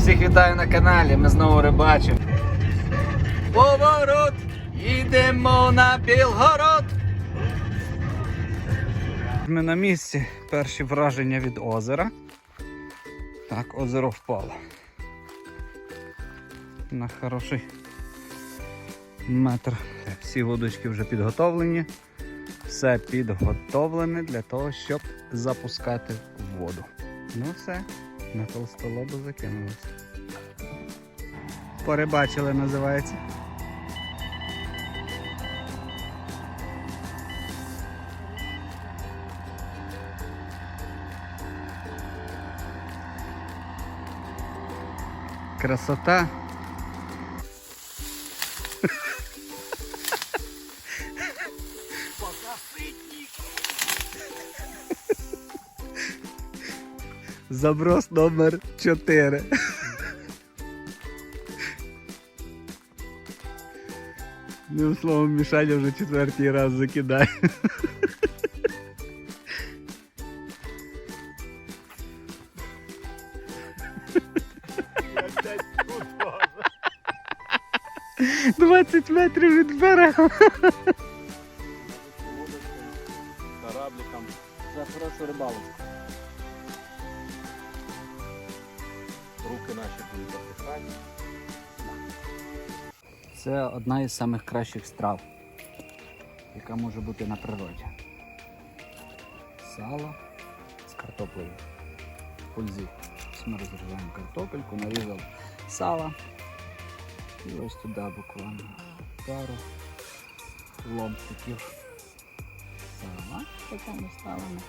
Всіх вітаю на каналі, ми знову рибачимо. Поворот! Їдемо на Білгород! Ми на місці. Перші враження від озера. Так, озеро впало. На хороший метр. Всі водочки вже підготовлені. Все підготовлене для того, щоб запускати воду. Ну все, на толстолобу закинулося. Порибачили, називається. Красота. Заброс номер 4. Ним словом, Мішаня вже четвертий раз закидає. Двадцять метрів від берега. корабликом за хорошу рибалку. Руки наші будуть запихати. Це одна із самих кращих страв, яка може бути на природі. Сало з картоплею. Пульзі. Ми розрізаємо картопельку, нарізали сало. І ось туди буквально пару ломтиків сала. Ми ставимо.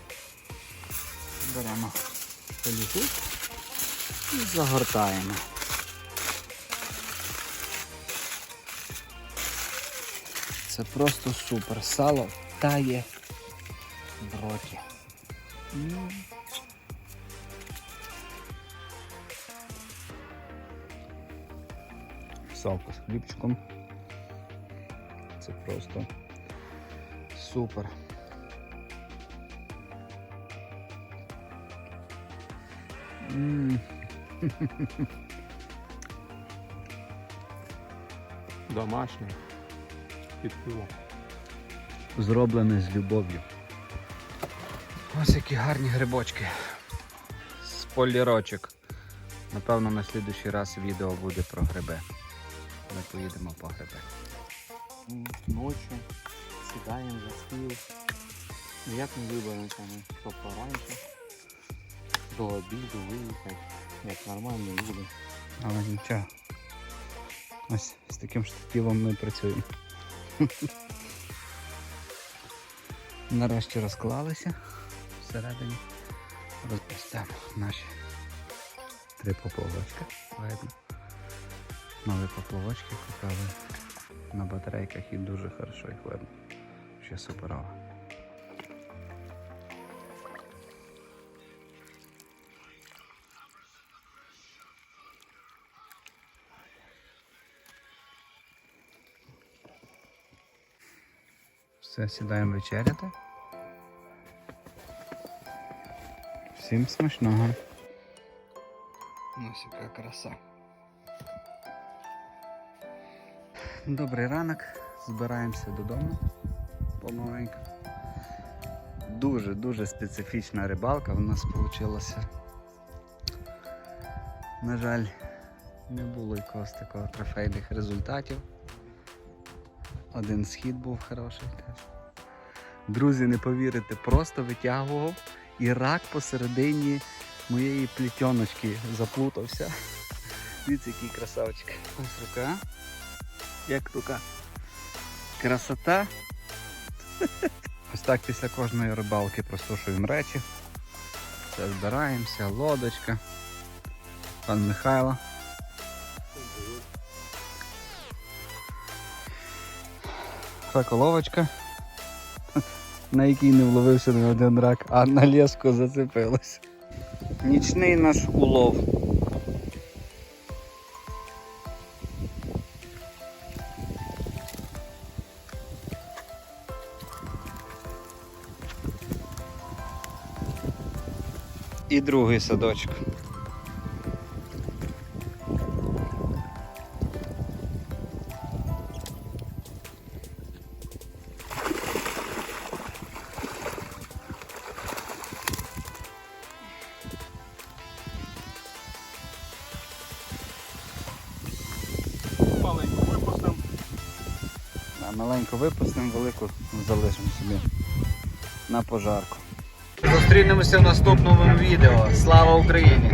Беремо пилюку і загортаємо. Це просто супер. Сало тає в роті. Салко з хлібчиком. Це просто супер. М. Домашнє. Під пиво. Зроблене з любов'ю. Ось які гарні грибочки. Спойлерочок. Напевно, на слідуючий раз відео буде про гриби. Ми поїдемо по гриби. Ночі сідаємо за стіл. Як ми виберемо там, що пораніше. До обіду виїхати, як нормальні люди. Але нічого. Ось з таким штативом ми працюємо. Нарешті розклалися всередині. Розпустимо наші три поплавочки. Видно. Нові поплавочки купили на батарейках і дуже хорошо їх видно. Ще суперово. Все, сідаємо вечеряти. Всім смачного. Ось яка краса. Добрий ранок. Збираємося додому помаленьку. Дуже-дуже специфічна рибалка у нас вийшла. На жаль, не було якогось такого трофейних результатів. Один схід був хороший теж. Друзі, не повірите, просто витягував і рак посередині моєї плітьоночки заплутався. Дивіться, який красавчик. Ось рука. Як рука. Красота. Ось так після кожної рибалки просушуємо речі. Все збираємося, лодочка. Пан Михайло. Раколовочка, на якій не вловився не один рак, а на леску зацепилась. Нічний наш улов. І другий садочок. А маленьку випустимо, велику залишимо собі на пожарку. Зустрінемося в наступному відео. Слава Україні!